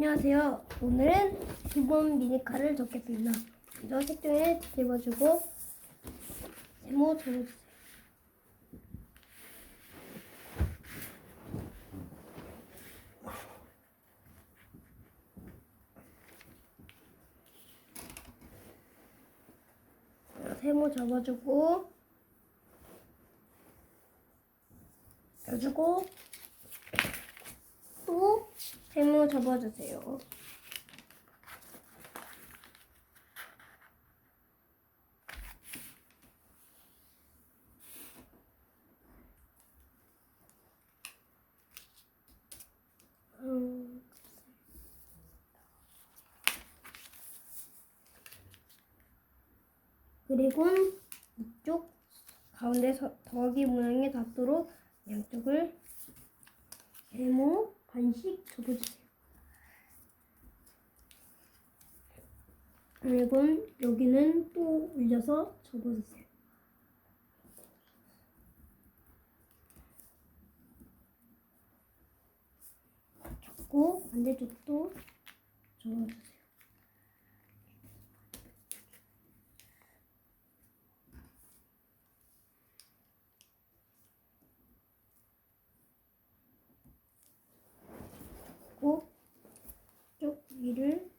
안녕하세요. 오늘은 두번 미니카를 적겠습니다. 먼저 색종이를 집어주고 세모 접어주세요. 세모 접어주고 접어주고 또 세모 접어주세요. 음, 그리고 이쪽 가운데 서- 더하기 모양이 닿도록 양쪽을 세모 반씩 접어주세요. 그리고 여기는 또 올려서 접어주세요. 접고 반대쪽도 접어주세요. 접고 쪽 위를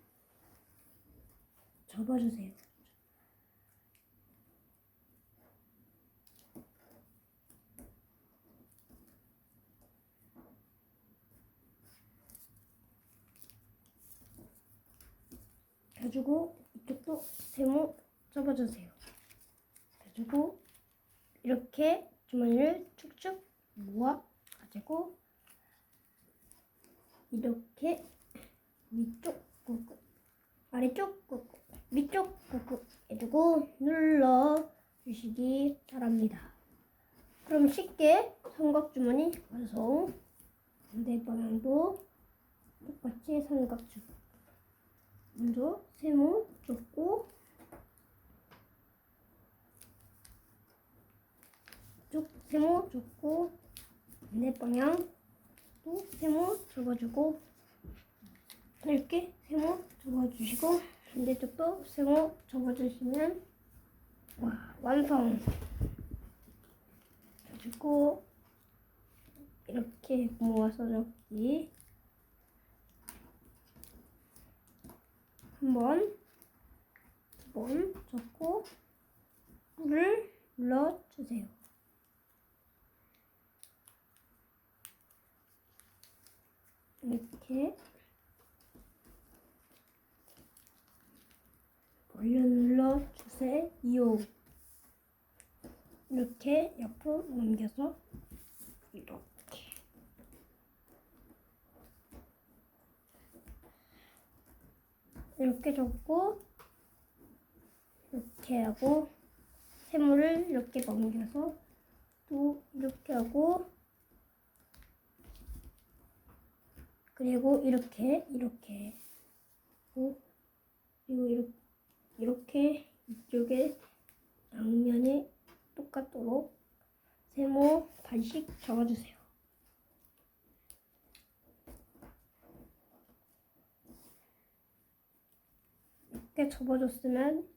접어주세요. 가지고 이쪽도 세모 접어주세요. 가지고 이렇게 주머니를 축축 모아 가지고 이렇게 위쪽 꾹꾹 아래쪽 꾹꾹 위쪽 꾹꾹 해주고 눌러 주시기 바랍니다. 그럼 쉽게 삼각주머니 완성. 반대 방향도 똑같이 삼각주. 먼저 세모 좁고 쪽 세모 좁고 반대 방향 또 세모 접어주고 이렇게 세모 접어주시고 반대쪽도 세모 접어주시면 와 완성 그리고 이렇게 모아서 접기 한번 두번 접고 꿀을 눌러주세요. 이렇게 올려 눌러 주세요. 이렇게 옆으로 넘겨서 이렇게 이렇게 접고 이렇게 하고 세모를 이렇게 넘겨서 또 이렇게 하고 그리고 이렇게 이렇게 그리고 이렇게, 이렇게 이쪽에 양면이 똑같도록 세모 반씩 접어주세요. 이렇게 접어줬으면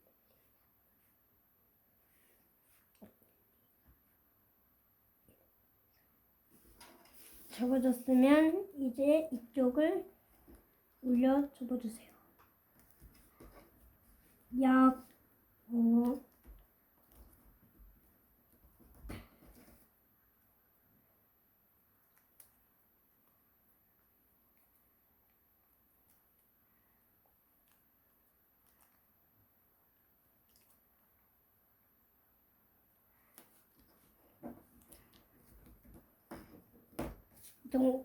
접어줬으면 이제 이쪽을 올려 접어주세요. 약 어,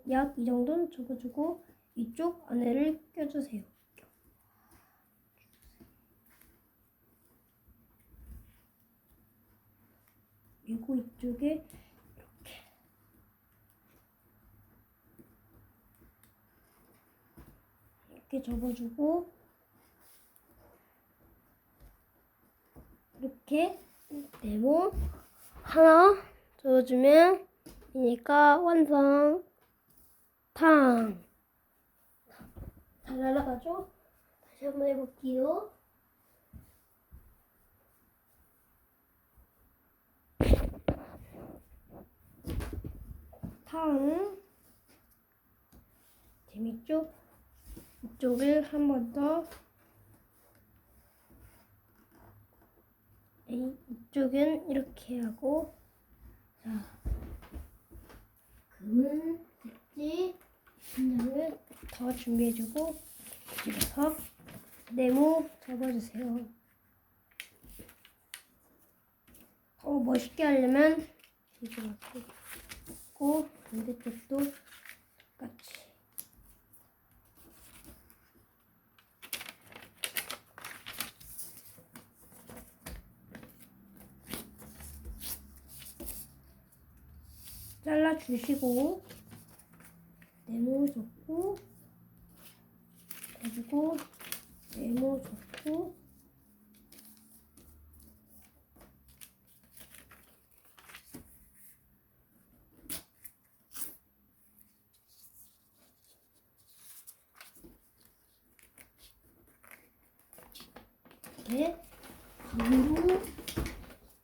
약이 정도는 접어주고 이쪽 안에를 껴주세요. 그리고 이쪽에 이렇게 이렇게 접어주고 이렇게 네모 하나 접어주면 이니까 완성 탕 잘 날아가죠? 다시 한번 해볼게요. 다음 재밌죠? 이쪽을 한 번 더. 이- 이쪽은 이렇게 하고 자 금은 국지 분장을 더 준비해주고 집어서 네모 접어주세요. 더 멋있게 하려면 이렇 게고 반대쪽도 똑같이. 잘라주시고 네모 접고 그리고 네모 접고 이렇게 가운데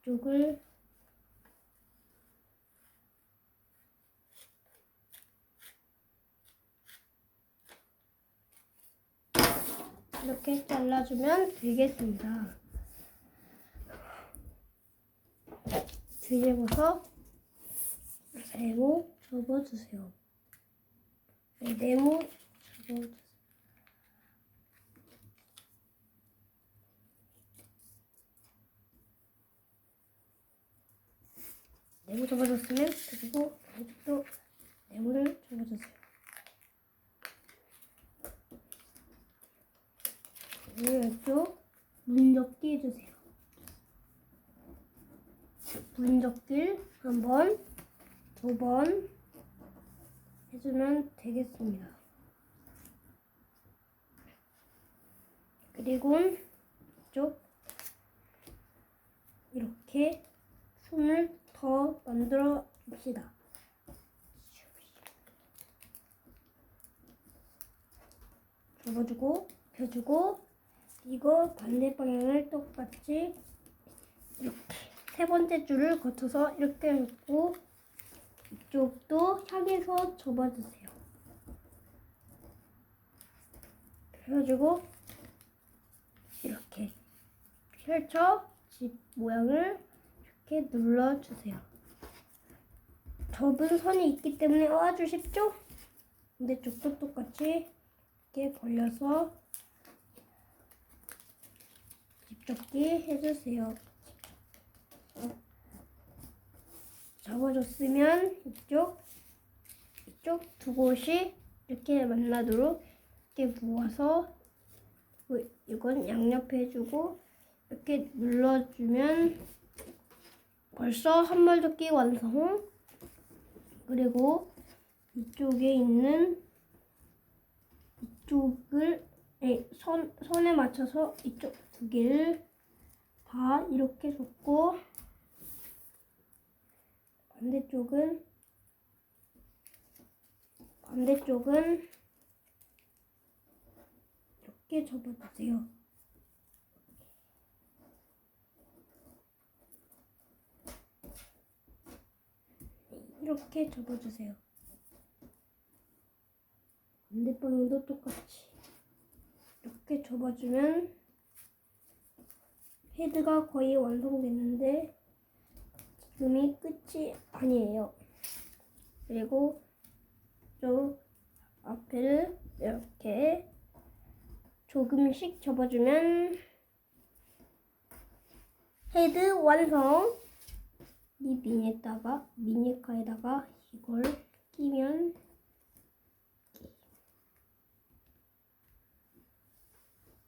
쪽을 이렇게 잘라주면 되겠습니다. 뒤집어서 네모 접어주세요. 네, 네모 접어주세요. 네모 접어줬으면 그리고 이쪽도 네모를 접어주세요. 그리고 이쪽 문접기 해주세요. 문접기를 한 번, 두 번 해주면 되겠습니다. 그리고 이쪽 이렇게 손을 더 만들어 줍시다. 접어주고 펴주고 이거 반대 방향을 똑같이 이렇게 세 번째 줄을 거쳐서 이렇게 놓고 이쪽도 향해서 접어주세요. 펴주고 이렇게 펼쳐 집 모양을 이렇게 눌러주세요. 접은 선이 있기 때문에 아주 쉽죠? 반대쪽도 똑같이 이렇게 벌려서 접기 해주세요. 접어줬으면 이쪽, 이쪽 두 곳이 이렇게 만나도록 이렇게 모아서 그 이건 양옆에 해주고 이렇게 눌러주면 벌써 한벌도끼 완성. 그리고 이쪽에 있는 이쪽을 네, 선, 선에 맞춰서 이쪽 두 개를 다 이렇게 줬고 반대쪽은 반대쪽은 이렇게 접어주세요. 이렇게 접어주세요. 반대방도 똑같이 접어주면 헤드가 거의 완성됐는데 지금이 끝이 아니에요. 그리고 저 앞에를 이렇게 조금씩 접어주면 헤드 완성. 이 미니에다가 미니카에다가 이걸 끼면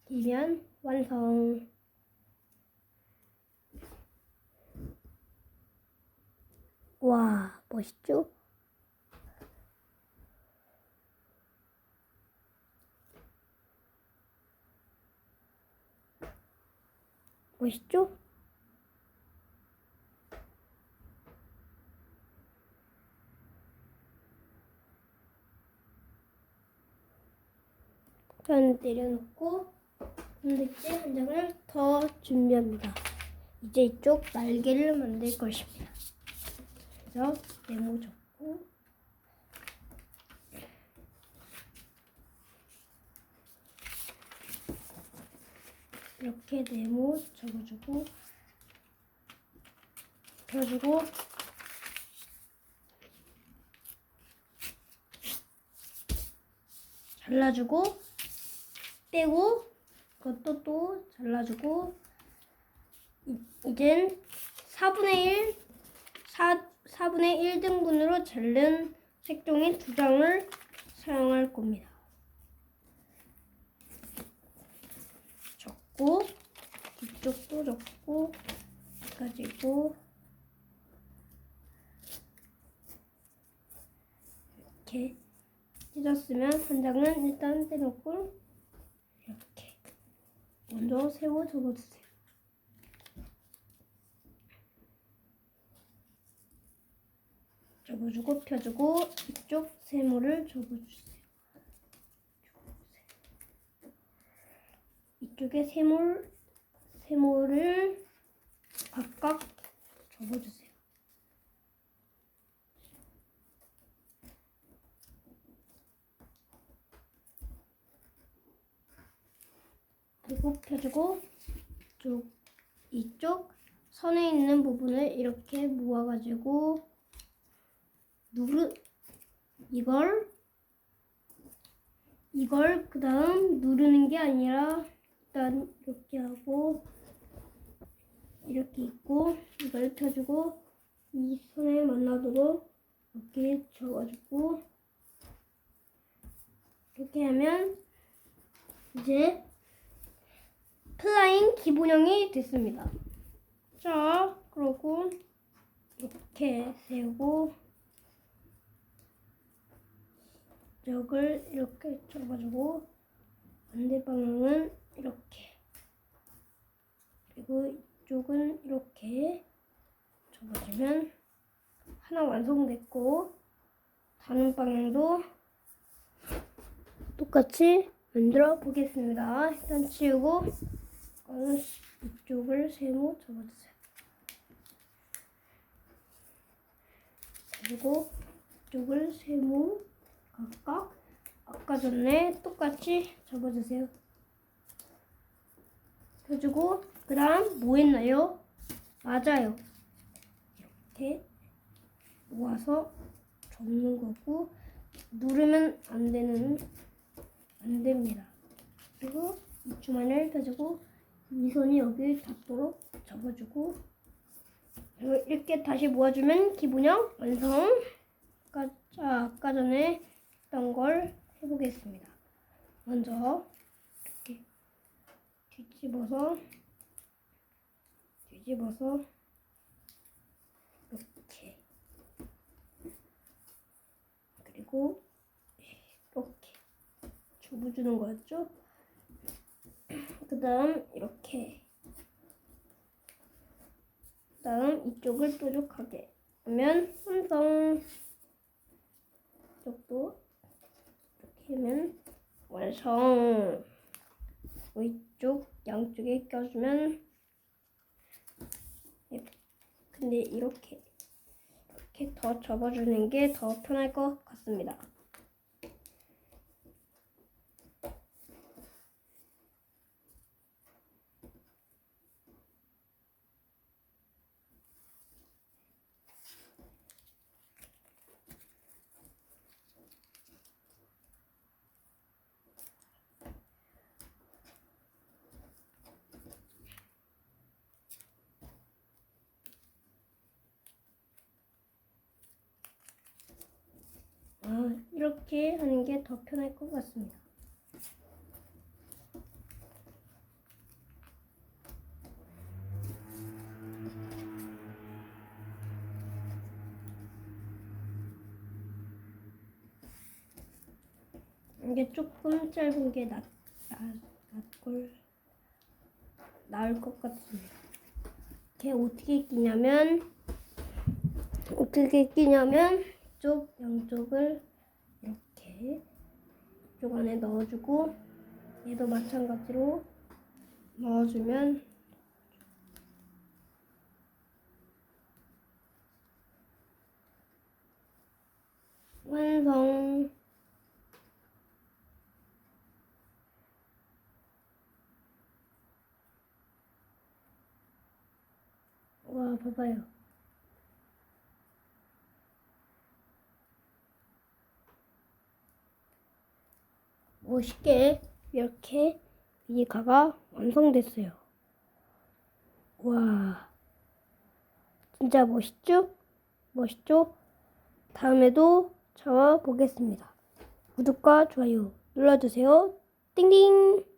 끼면 완성. 와, 멋있죠? 멋있죠? 편 내려놓고 반대쪽 한 장을 더 준비합니다. 이제 이쪽 날개를 만들 것입니다. 그래서 네모 접고 이렇게 네모 접어주고 펴주고 잘라주고 떼고 그것도 또 잘라주고 이- 이젠 4분의 1 4, 4분의 1등분으로 자른 색종이 두 장을 사용할 겁니다. 접고 뒤쪽도 접고 가지고 이렇게 찢었으면 한 장은 일단 떼놓고 먼저 세워 접어주세요. 접어주고 펴주고 이쪽 세모를 접어주세요. 이쪽에 세모를 세모를 각각 접어주세요. 그리고 펴주고 이쪽 이쪽 선에 있는 부분을 이렇게 모아가지고 누르 이걸 이걸 그 다음 누르는 게 아니라 일단 이렇게 하고 이렇게 있고 이걸 펴주고 이 선에 만나도록 이렇게 접어주고 이렇게 하면 이제 플라잉 기본형이 됐습니다. 자, 그러고 이렇게 세우고 벽을 이렇게 접어주고 반대 방향은 이렇게 그리고 이쪽은 이렇게 접어주면 하나 완성됐고 다른 방향도 똑같이 만들어 보겠습니다. 일단 치우고 이쪽을 세모 접어주세요. 그리고 이쪽을 세모 각각 아까 전에 똑같이 접어주세요. 펴주고 그 다음 뭐 했나요? 맞아요. 이렇게 모아서 접는 거고 누르면 안 되는 안 됩니다. 그리고 이 주머니를 펴주고 이 선이 여기 닿도록 접어주고 이렇게 다시 모아주면 기본형 완성. 아까, 자, 아까 전에 했던 걸 해보겠습니다. 먼저 이렇게 뒤집어서 뒤집어서 이렇게 그리고 이렇게 접어주는 거였죠. 그 다음 이렇게. 그 다음 이쪽을 뾰족하게 하면 완성 이쪽도 이렇게 하면 완성. 이쪽 양쪽에 껴주면 예, 근데 이렇게 이렇게 더 접어주는 게 더 편할 것 같습니다. 아, 이렇게 하는 게 더 편할 것 같습니다. 이게 조금 짧은 게 낫, 낫, 낫걸, 나을 것 같습니다. 이렇게 어떻게 끼냐면, 어떻게 끼냐면, 이쪽 양쪽을 이렇게 이쪽 안에 넣어주고 얘도 마찬가지로 넣어주면 완성. 와, 봐봐요. 멋있게 이렇게 미니카가 완성됐어요. 와, 진짜 멋있죠? 멋있죠? 다음에도 저와 보겠습니다. 구독과 좋아요 눌러주세요. 띵띵!